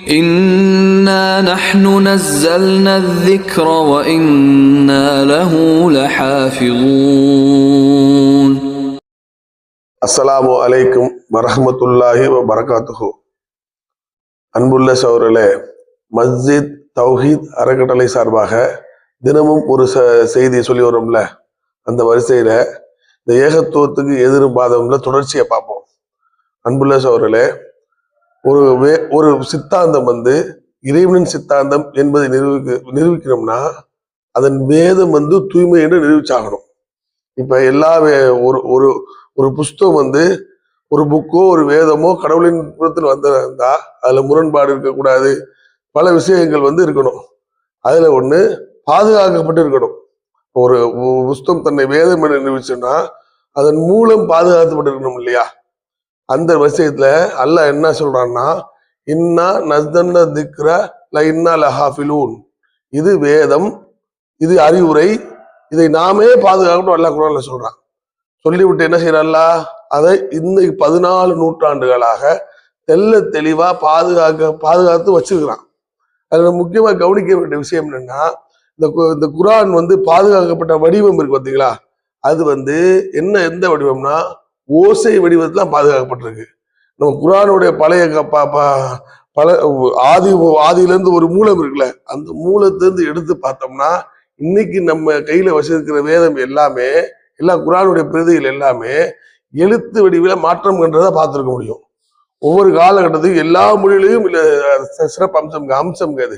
إنا نحن نزلنا الذكر وإنا له لحافظون அஸ்ஸலாமு அலைக்கும் வரஹ்மத்துல்லாஹி வ பரகாத்துஹு அன்புள்ள சௌரலே மஸ்ஜித் தௌஹீத் அறக்கட்டளை சார்பாக தினமும் ஒரு ச செய்தி சொல்லி வரோம்ல அந்த வரிசையில இந்த ஏகத்துவத்துக்கு எதிரும் பாதம்ல தொடர்ச்சியை பார்ப்போம் அன்புள்ள சௌரலே ஒரு வே ஒரு சித்தாந்தம் வந்து இறைவனின் சித்தாந்தம் என்பதை நிரூபிக்க நிரூபிக்கணும்னா அதன் வேதம் வந்து தூய்மை என்று நிரூபிச்சாகணும். இப்போ எல்லா வே- ஒரு ஒரு ஒரு புஸ்தகம் வந்து ஒரு புக்கோ ஒரு வேதமோ கடவுளின் புறத்தில் வந்திருந்தா அதில் முரண்பாடு இருக்கக்கூடாது. பல விஷயங்கள் வந்து இருக்கணும். அதில் ஒன்று பாதுகாக்கப்பட்டு இருக்கணும். ஒரு புஸ்தம் புஸ்தகம் தன்னை வேதம் என்று நிரூபிச்சுன்னா அதன் மூலம் பாதுகாத்துப்பட்டு இருக்கணும் இல்லையா? அந்த விஷயத்துல அல்லாஹ் என்ன சொல்றான்னா இன்னா நஸ்தன்ன திக்ர ல இன்னா லஹாஃபிலூன் இது வேதம் இது அறிவுரை இதை நாமே பாதுகாக்கணும் அல்லாஹ் குரான்ல சொல்றான். சொல்லிவிட்டு என்ன செய்யறல்லா அதை இன்னைக்கு பதினாலு நூற்றாண்டுகளாக தெள்ள தெளிவா பாதுகாக்க பாதுகாத்து வச்சிருக்கிறான். அதுல முக்கியமா கவனிக்க வேண்டிய விஷயம் என்னன்னா இந்த கு- இந்த குரான் வந்து பாதுகாக்கப்பட்ட வடிவம் இருக்கு பார்த்தீங்களா அது வந்து என்ன எந்த வடிவம்னா ஓசை வடிவத்தில் பாதுகாக்கப்பட்டிருக்கு. நம்ம குரானுடைய பழைய பல ஆதி ஆதியிலேருந்து ஒரு மூலம் இருக்குல்ல அந்த மூலத்திலேருந்து எடுத்து பார்த்தோம்னா இன்னைக்கு நம்ம கையில் வச்சிருக்கிற வேதம் எல்லாமே எல்லா குரானுடைய பிரதிகள் எல்லாமே எழுத்து வடிவில் மாற்றம் கண்டதை பார்த்துருக்க முடியும். ஒவ்வொரு காலகட்டத்துக்கும் எல்லா மொழியிலையும் இல்லை சிறப்பு அம்சம் அம்சம் அது.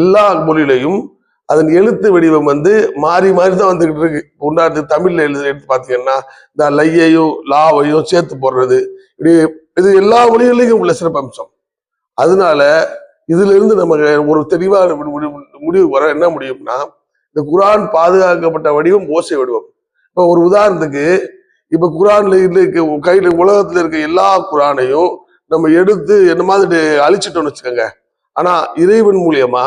எல்லா மொழியிலையும் அதன் எழுத்து வடிவம் வந்து மாறி மாறி தான் வந்துகிட்டு இருக்கு. உண்டாட்டு தமிழ்ல எழுது எடுத்து பார்த்தீங்கன்னா இந்த லையையும் லாவையும் சேர்த்து போடுறது. இப்படி இது எல்லா மொழிகளிலும் உள்ள சிறப்பம்சம். அதனால இதுல இருந்து நமக்கு ஒரு தெளிவான முடிவு முடிவு வர என்ன முடியும்னா இந்த குரான் பாதுகாக்கப்பட்ட வடிவம் ஓசை வடிவம். இப்ப ஒரு உதாரணத்துக்கு இப்ப குரான்ல இருக்க கையில உலகத்துல இருக்க எல்லா குரானையும் நம்ம எடுத்து என்ன மாதிரி அழிச்சிட்டோம்னு வச்சுக்கோங்க. ஆனா இறைவன் மூலியமா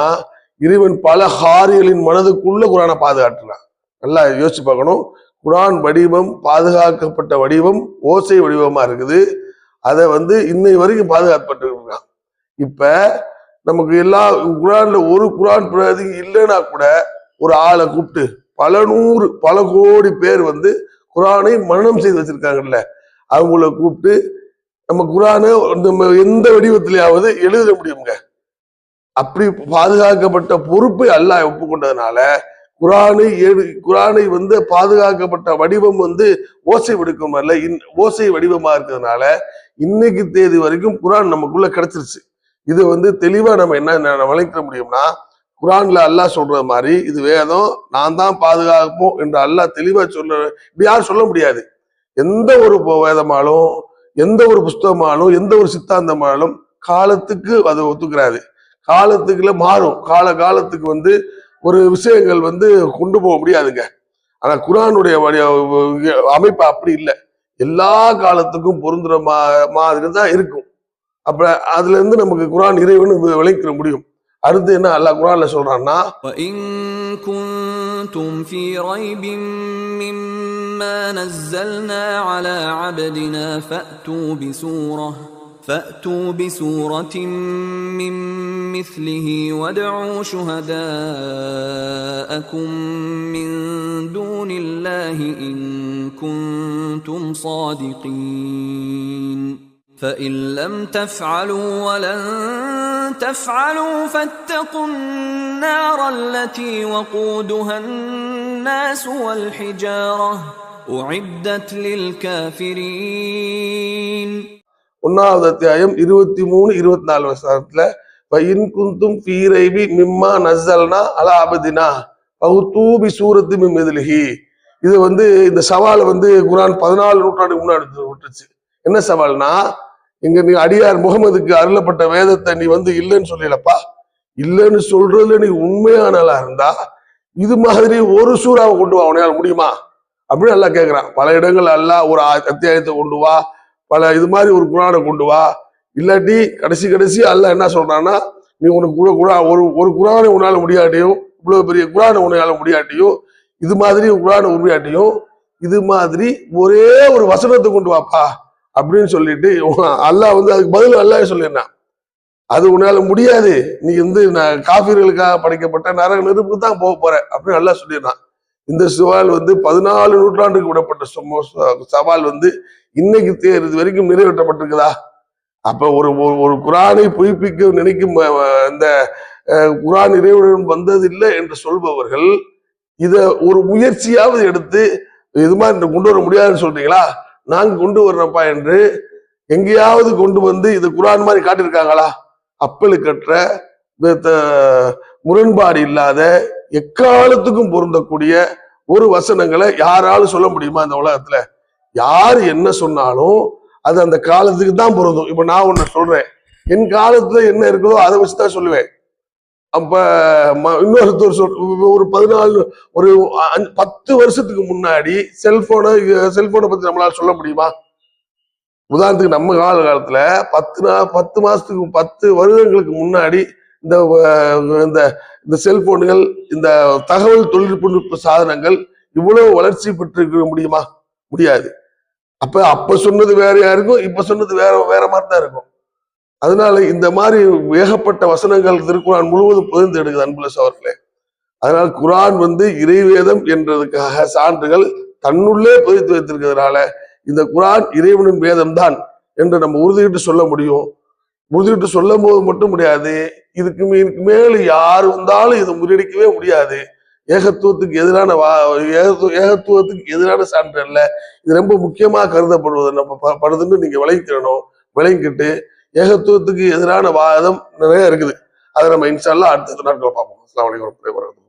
இறைவன் பல ஹாரிகளின் மனதுக்குள்ள குரானை பாதுகாட்டுறான் நல்லா யோசிச்சு பார்க்கணும். குரான் வடிவம் பாதுகாக்கப்பட்ட வடிவம் ஓசை வடிவமா இருக்குது. அதை வந்து இன்னை வரைக்கும் பாதுகாக்கப்பட்டு இருக்கான். இப்ப நமக்கு எல்லா குரான்ல ஒரு குரான் பிரதி இல்லைன்னா கூட ஒரு ஆளை கூப்பிட்டு பல நூறு பல கோடி பேர் வந்து குரானை மனனம் செய்து வச்சிருக்காங்கல்ல. அவங்கள கூப்பிட்டு நம்ம குரானை நம்ம எந்த வடிவத்திலேயாவது எழுத முடியுங்க அப்படி பாதுகாக்கப்பட்ட பொறுப்பை அல்லாஹ் ஒப்புக்கொண்டதுனால குரானை எடு குரானை வந்து பாதுகாக்கப்பட்ட வடிவம் வந்து ஓசை வடிவம் அல்ல இன் ஓசை வடிவமா இருக்கிறதுனால இன்னைக்கு தேதி வரைக்கும் குரான் நமக்குள்ள கிடைச்சிருச்சு. இது வந்து தெளிவா நம்ம என்ன வளைக்க முடியும்னா குரான்ல அல்லாஹ் சொல்ற மாதிரி இது வேதம் நான் தான் பாதுகாப்போம் என்று அல்லாஹ் தெளிவா சொல்ல இப்படி யாரும் சொல்ல முடியாது. எந்த ஒரு வேதமாலும் எந்த ஒரு புஸ்தகமாலும் எந்த ஒரு சித்தாந்தமாலும் காலத்துக்கு அது ஒத்துக்கிறாது. காலத்துக்குள்ள மாறும் கால காலத்துக்கு வந்து ஒரு விஷயங்கள் வந்து கொண்டு போக முடியாதுங்க ஆனா குரானுடைய வடி- அமைப்பு அப்படி இல்லை எல்லா காலத்துக்கும் பொருந்துற மா மாதிரி தான் இருக்கும் அப்ப அதுல இருந்து நமக்கு குரான் இறைவன் விளைக்கிற முடியும் அடுத்து என்ன அல்லாஹ் குரான்ல சொல்றான்னா وإن كنتم في ريب مما نزلنا على عبدنا فأتوا بسورة فأتوا بسورة من مثله وادعوا شهداءكم من دون الله إن كنتم صادقين فإن لم تفعلوا ولن تفعلوا فاتقوا النار التي وقودها الناس والحجارة أعدت للكافرين ஒன்னாவது அத்தியாயம் இருபத்தி மூணு இருபத்தி நாலு வருஷத்துல இன் குந்தும் பீரைவி மிம்மா நசல்னா அலா அபதினா பகுத்தூபி சூரத்து மிம் இது வந்து இந்த சவால் வந்து குரான் பதினாலு நூற்றாண்டுக்கு முன்னாடி விட்டுச்சு. என்ன சவால்னா இங்க நீ அடியார் முகமதுக்கு அருளப்பட்ட வேதத்தை நீ வந்து இல்லைன்னு சொல்லலப்பா. இல்லைன்னு சொல்றதுல நீ உண்மையான இருந்தா இது மாதிரி ஒரு சூறாவை கொண்டு வா உனையால் முடியுமா? அப்படின்னு எல்லாம் கேட்கிறான் பல இடங்கள் அல்ல ஒரு அத்தியாயத்தை கொண்டு வா பல இது மாதிரி ஒரு குரானை கொண்டு வா இல்லாட்டி கடைசி கடைசி அல்ல என்ன சொல்றான்னா நீ உனக்கு கூட குரா ஒரு ஒரு குரானை உன்னால முடியாட்டியும் இவ்வளவு பெரிய குரானை உன்னால முடியாட்டியும் இது மாதிரி குரானை உருவாட்டியும் இது மாதிரி ஒரே ஒரு வசனத்தை கொண்டு வாப்பா அப்படின்னு சொல்லிட்டு அல்லாஹ் வந்து அதுக்கு பதில் அல்லாஹ் சொல்லிடுறான் அது உன்னால முடியாது. நீ வந்து நான் காபீர்களுக்காக படைக்கப்பட்ட நரக நெருப்புக்கு தான் போக போற அப்படின்னு நல்லா சொல்லிடுறான் இந்த சவால் வந்து பதினாலு நூற்றாண்டுக்கு விடப்பட்ட சும- சவால் வந்து இன்னைக்கு தேர் இது வரைக்கும் நிறைவேற்றப்பட்டிருக்குதா? அப்ப ஒரு ஒரு- குரானை புதுப்பிக்க நினைக்கும் அந்த குரான் இறைவனிடம் வந்ததில்லை என்று சொல்பவர்கள் இத ஒரு முயற்சியாவது எடுத்து இது மாதிரி கொண்டு வர முடியாதுன்னு சொல்றீங்களா? நாங்கள் கொண்டு வர்றப்பா என்று எங்கேயாவது கொண்டு வந்து இது குரான் மாதிரி காட்டியிருக்காங்களா? அப்பலுக்கற்ற முரண்பாடு இல்லாத எக்காலத்துக்கும் பொருந்தக்கூடிய ஒரு வசனங்களை யாராலும் சொல்ல முடியுமா இந்த உலகத்துல? யார் என்ன சொன்னாலும் அது அந்த காலத்துக்கு தான் பொருந்தும். இப்போ நான் ஒன்று சொல்றேன். என் காலத்துல என்ன இருக்குதோ அதை வச்சு தான் சொல்லுவேன். அப்ப ம- இன்னொருத்தர் சொல் ஒரு பதினாலு ஒரு அஞ்சு- பத்து வருஷத்துக்கு முன்னாடி செல்போனை செல்போனை பத்தி நம்மளால சொல்ல முடியுமா? உதாரணத்துக்கு நம்ம கால காலத்துல பத்து நா பத்து மாசத்துக்கு பத்து வருடங்களுக்கு முன்னாடி இந்த இந்த இந்த செல்போன்கள் இந்த தகவல் தொழில்நுட்ப சாதனங்கள் இவ்வளவு வளர்ச்சி பெற்றிருக்க முடியுமா? முடியாது. அப்ப அப்ப சொன்னது வேறையா இருக்கும்? இப்ப சொன்னது வேற வேற மாதிரி தான் இருக்கும். அதனால இந்த மாதிரி ஏகப்பட்ட வசனங்கள் திருக்குறான் முழுவதும் புதிர்ந்து எடுக்குது அன்புலஸ் அவர்களே அதனால் குரான் வந்து இறைவேதம் என்றதுக்காக சான்றுகள் தன்னுள்ளே பதித்து வைத்திருக்கிறதுனால இந்த குரான் இறைவனின் வேதம் தான் என்று நம்ம உறுதியிட்டு சொல்ல முடியும். உறுதியிட்டு சொல்லும் போது மட்டும் முடியாது. இதுக்கு மே- இதுக்கு மேல யார் வந்தாலும் இதை முறியடிக்கவே முடியாது. ஏகத்துவத்துக்கு எதிரான வா ஏகத்துவத்துக்கு எதிரான சான்று அல்ல. இது ரொம்ப முக்கியமாக கருதப்படுவது நம்ம ப- படுதுன்னு நீங்க விளங்கிக்கிறணும் விளங்கிக்கிட்டு ஏகத்துவத்துக்கு எதிரான வாதம் நிறைய இருக்குது. அதை நம்ம இன்ஷால்லாம் அடுத்த நாட்கள் பார்ப்போம். அஸ்லாம் வலைக்கம் வரமத்துல